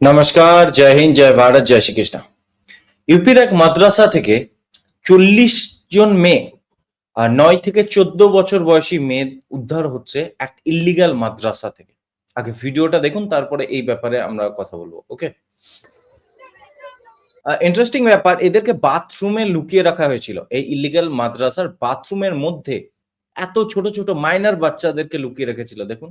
নমস্কার, জয় হিন্দ, জয় ভারত, জয় শ্রীকৃষ্ণ। ইউপির এক মাদ্রাসা থেকে চল্লিশ জন মেয়ে আর নয় থেকে চোদ্দ বছর বয়সী মেয়ে উদ্ধার হচ্ছে এক ইল্লিগাল মাদ্রাসা থেকে। আগে ভিডিওটা দেখুন, তারপরে এই ব্যাপারে আমরা কথা বলব, ওকে? ইন্টারেস্টিং ব্যাপার, এদেরকে বাথরুমে লুকিয়ে রাখা হয়েছিল। এই ইল্লিগাল মাদ্রাসার বাথরুমের মধ্যে এত ছোট ছোট মাইনার বাচ্চাদেরকে লুকিয়ে রেখেছিল, দেখুন।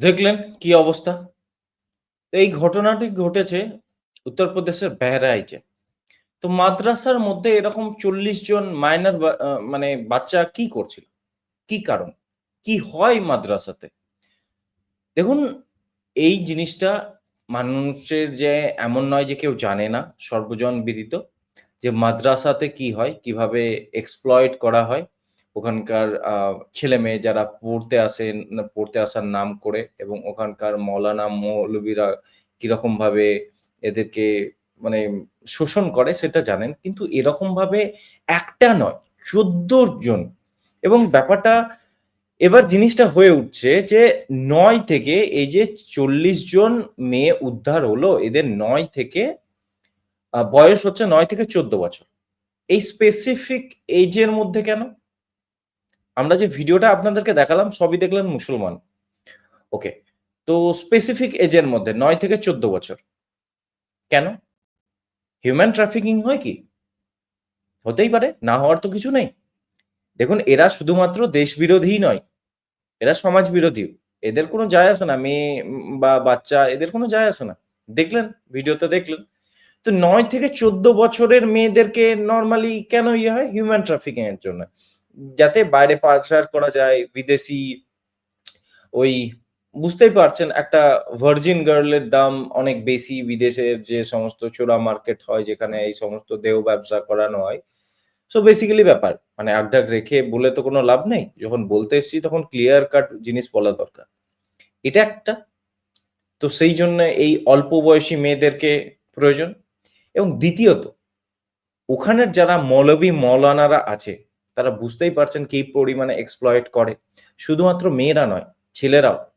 দেখলেন কি অবস্থা? এই ঘটনাটি ঘটেছে উত্তরপ্রদেশের বেহরাইচে। তো মাদ্রাসার মধ্যে এরকম চল্লিশ জন মাইনার মানে বাচ্চা কি করছিল? কি কারণ? কি হয় মাদ্রাসাতে? দেখুন, এই জিনিসটা মানুষের যে এমন নয় যে কেউ জানে না, সর্বজন বিদিত, যে মাদ্রাসাতে কি হয়, কীভাবে এক্সপ্লয়েড করা হয়, ওখানকার ছেলে মেয়ে যারা পড়তে আসেন পড়তে আসার নাম করে, এবং ওখানকার মৌলানা, মৌলবীরা কীরকম ভাবে এদেরকে মানে শোষণ করে সেটা জানেন, কিন্তু এরকম ভাবে একটা নয় চোদ্দ জন। এবং ব্যাপারটা এবার জিনিসটা হয়ে উঠছে যে নয় থেকে এই যে চল্লিশ জন মেয়ে উদ্ধার হলো, এদের নয় থেকে বয়স হচ্ছে নয় থেকে চোদ্দ বছর। এই স্পেসিফিক এজের মধ্যে কেন? আমরা যে ভিডিওটা আপনাদেরকে দেখালাম, সবই দেখলেন মুসলমান। ওকে তো স্পেসিফিক এজের মধ্যে, নয় থেকে চোদ্দ বছর। কেন? হিউম্যান ট্রাফিকিং হয় কি? হতেই পারে, না হওয়ার তো কিছু নেই। দেখুন, এরা শুধুমাত্র দেশ বিরোধী নয়, এরা সমাজ বিরোধীও এদের কোনো যায় আসে না, মেয়ে বা বাচ্চা, এদের কোনো যায় আসে না। দেখলেন, ভিডিওতে দেখলেন। তো নয় থেকে চোদ্দ বছরের মেয়েদেরকে নর্মালি কেন ইয়ে হয়? হিউম্যান ট্রাফিকিং এর জন্য। যাতে বাইরে পাচার করা যায়, বিদেশি ওই বুঝতেই পারছেন, একটা ভার্জিন গার্লের দাম অনেক বেশি। বিদেশের যে সমস্ত চোরা মার্কেট হয়, যেখানে এই সমস্ত দেহ ব্যবসা করানো হয়। সো বেসিক্যালি ব্যাপার মানে আগডাক রেখে বলে তো কোনো লাভ নেই। যখন বলতে এসছি তখন ক্লিয়ার কাট জিনিস বলা দরকার। এটা একটা। তো সেই জন্য এই অল্প বয়সী মেয়েদেরকে প্রয়োজন। এবং দ্বিতীয়ত, ওখানের যারা মৌলবী মৌলানারা আছে, তারা বুঝতেই পারছেন কি পরিমাণে এক্সপ্লয়েট করে। শুধুমাত্র মেয়েরা নয়, ছেলেরাও।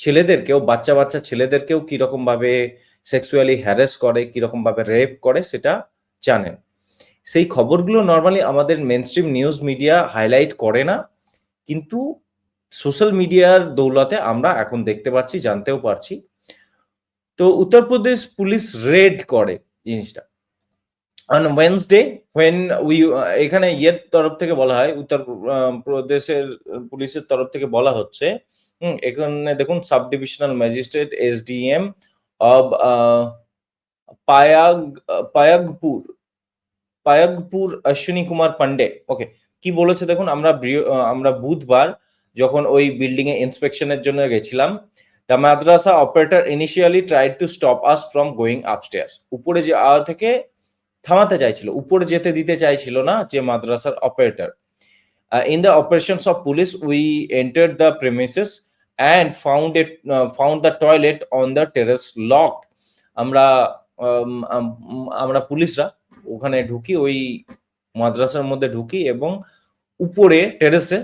ছেলেদেরকেও, বাচ্চা বাচ্চা ছেলেদেরকেও কীরকম ভাবে সেক্সুয়ালি হ্যারেস করে কীরকম ভাবে রেপ করে সেটা জানেন। সেই খবরগুলো নর্মালি আমাদের মেনস্ট্রিম নিউজ মিডিয়া হাইলাইট করে না, কিন্তু সোশ্যাল মিডিয়ার দৌলতে আমরা এখন দেখতে পাচ্ছি, জানতেও পারছি। তো উত্তরপ্রদেশ পুলিশ রেড করে জিনিসটা। অন ওয়েন্সডে হোয়েন উই এখানে ইয়ের তরফ থেকে বলা হয়, উত্তর প্রদেশের পুলিশের তরফ থেকে বলা হচ্ছে হুম, এখানে দেখুন sub divisional magistrate SDM of Payag Payagpur Payagpur Ashwini Kumar Pandey ওকে কি বলেছে দেখুন আমরা আমরা বুধবার যখন ওই বিল্ডিং এ ইন্সপেকশনের জন্য গেছিলাম the madrasa operator initially tried to stop us from going upstairs উপরে যে আওয়া থেকে থামাতে চাইছিল উপরে যেতে দিতে চাইছিল না যে মাদ্রাসার operator in the operations of police we enter the premises and found it uh, found the toilet on the terrace locked আমরা আমরা পুলিশরা ওখানে ঢুকি ওই মাদ্রাসার মধ্যে ঢুকি এবং উপরে টেরেসে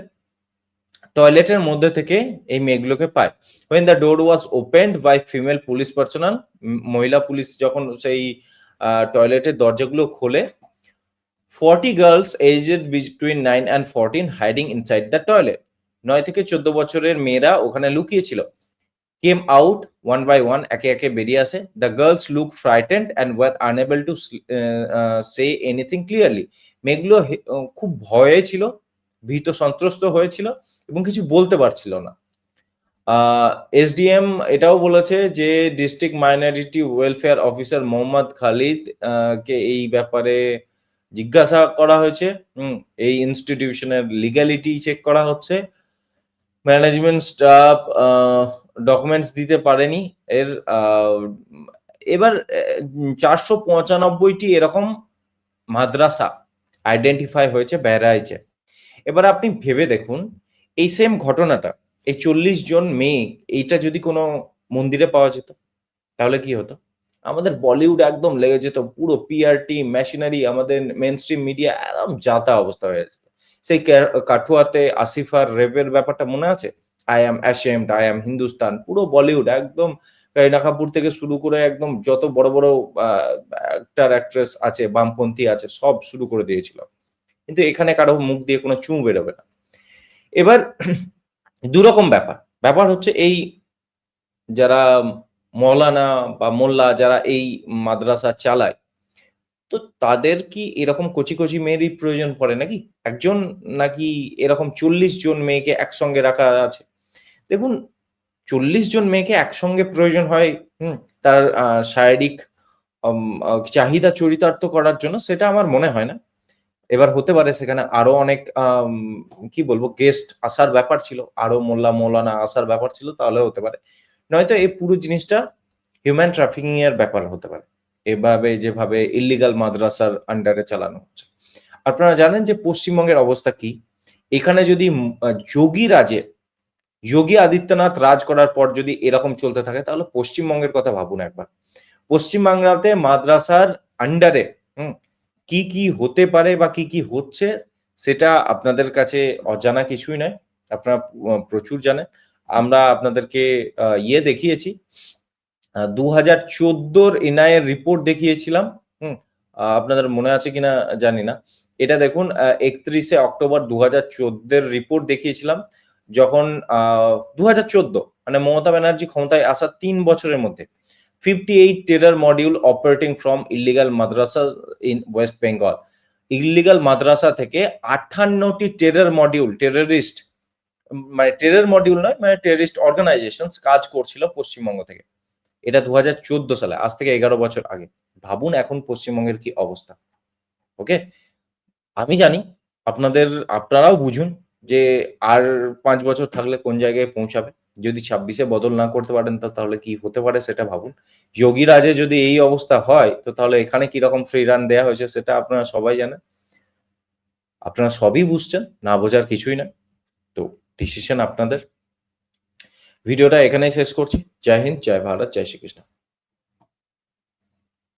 টয়লেটের মধ্যে থেকে এই মেয়েগুলোকে পায় the door was opened by female police personnel উম, মহিলা পুলিশ যখন সেই টয়লেটের দরজাগুলো খোলে 40 girls aged between 9 and 14 hiding inside the toilet নয় থেকে চোদ্দ বছরের মেয়েরা ওখানে লুকিয়েছিল। Came out one by one একে একে বেরিয়ে আসে। The girls look frightened and were unable to say anything clearly মেয়েগুলো খুব ভয়ে ছিল, ভীত, সন্ত্রস্ত হয়েছিল এবং কিছু বলতে পারছিল না। এসডিএম এটাও বলেছে যে district minority welfare officer Mohammad Khalid কে এই ব্যাপারে জিজ্ঞাসা করা হয়েছে। এই ইনস্টিটিউশনের লিগ্যালিটি চেক করা হচ্ছে। ম্যানেজমেন্ট স্টাফ ডকুমেন্টস দিতে পারেনি। এর এবার চারশো পঁচানব্বইটি এরকম মাদ্রাসা আইডেন্টিফাই হয়েছে, বেড়াইছে। এবার আপনি ভেবে দেখুন, এই সেম ঘটনাটা, এই চল্লিশ জন মেয়ে, এইটা যদি কোনো মন্দিরে পাওয়া যেত, তাহলে কি হতো? আমাদের বলিউড একদম লেগে যেত, পুরো পিআরটি মেশিনারি আমাদের মেন স্ট্রিম মিডিয়া একদম যাতা অবস্থা হয়ে যেত। সেই কাঠুয়াতে আসিফার রেপের ব্যাপারটা মনে আছে? I am ashamed I am Hindustan পুরো বলিউড, একদম করিনা কাপুর থেকে শুরু করে একদম যত বড় বড় অ্যাক্টার অ্যাক্ট্রেস আছে, বামপন্থী আছে, সব শুরু করে দিয়েছিল। কিন্তু এখানে কারও মুখ দিয়ে কোনো চুঁ বেরোবে না। এবার দুরকম ব্যাপার। ব্যাপার হচ্ছে এই যারা মৌলানা বা মোল্লা যারা এই মাদ্রাসা চালায় তো তাদের কি এরকম কচি কচি মেয়েরই প্রয়োজন পড়ে নাকি? একজন নাকি এরকম চল্লিশ জন মেয়েকে একসঙ্গে রাখা আছে? দেখুন, চল্লিশ জন মেয়েকে একসঙ্গে প্রয়োজন হয়, হুম, তার শারীরিক চাহিদা চরিতার্থ করার জন্য সেটা আমার মনে হয় না। এবার হতে পারে সেখানে আরও অনেক কি বলব গেস্ট আসার ব্যাপার ছিল, আরও মোল্লা মৌলানা আসার ব্যাপার ছিল তাহলে হতে পারে। নয়তো এই পুরো জিনিসটা হিউম্যান ট্রাফিকিং এর ব্যাপার হতে পারে। এভাবে যেভাবে ইল্লিগাল মাদ্রাসার আন্ডারে চালানো হচ্ছে। আপনারা জানেন যে পশ্চিমবঙ্গের অবস্থা কি? এখানে যদি যোগী রাজে, যোগী আদিত্যনাথ রাজ করার পর যদি এরকম চলতে থাকে, তাহলে পশ্চিমবঙ্গের কথা ভাবুন একবার। পশ্চিমবাংলাতে মাদ্রাসার আন্ডারে কি কি হতে পারে বা কি কি হচ্ছে, সেটা আপনাদের কাছে অজানা কিছুই নয়। আপনারা প্রচুর জানেন। আমরা আপনাদেরকে ইয়ে দেখিয়েছি। দু হাজার চোদ্দোর এনআইয়ের রিপোর্ট দেখিয়েছিলাম। হুম আহ, আপনাদের মনে আছে কিনা জানি না। এটা দেখুন একত্রিশে অক্টোবর দু হাজার চোদ্দের রিপোর্ট দেখিয়েছিলাম যখন দু হাজার চোদ্দ মানে মমতা ব্যানার্জি ক্ষমতায় আসার তিন বছরের মধ্যে fifty eight terror module operating from illegal madrasa in West Bengal illegal madrasa থেকে আটান্নটি টেরার মডিউল টেররিস্ট মানে টেরর মডিউল নয় মানে টেররিস্ট অর্গানাইজেশন কাজ করছিল পশ্চিমবঙ্গ থেকে। এটা দু হাজার চোদ্দ সালে, আজ থেকে এগারো বছর আগে। ভাবুন এখন পশ্চিমবঙ্গের কি অবস্থা। ওকে? আমি জানি, আপনাদের, আপনারাও বুঝুন যে আর পাঁচ বছর থাকলে কোন জায়গায় পৌঁছাবে। যদি ছাব্বিশে বদল না করতে পারেন, তো তাহলে কি হতে পারে সেটা ভাবুন। যোগী রাজে যদি এই অবস্থা হয়, তো তাহলে এখানে কি রকম ফ্রি রান দেওয়া হয়েছে সেটা আপনারা সবাই জানেন। আপনারা সবই বুঝছেন, না বোঝার কিছুই না তো ডিসিশন আপনাদের। ভিডিওটা এখানেই শেষ করছি। জয় হিন্দ জয় ভারত জয় শ্রীকৃষ্ণ।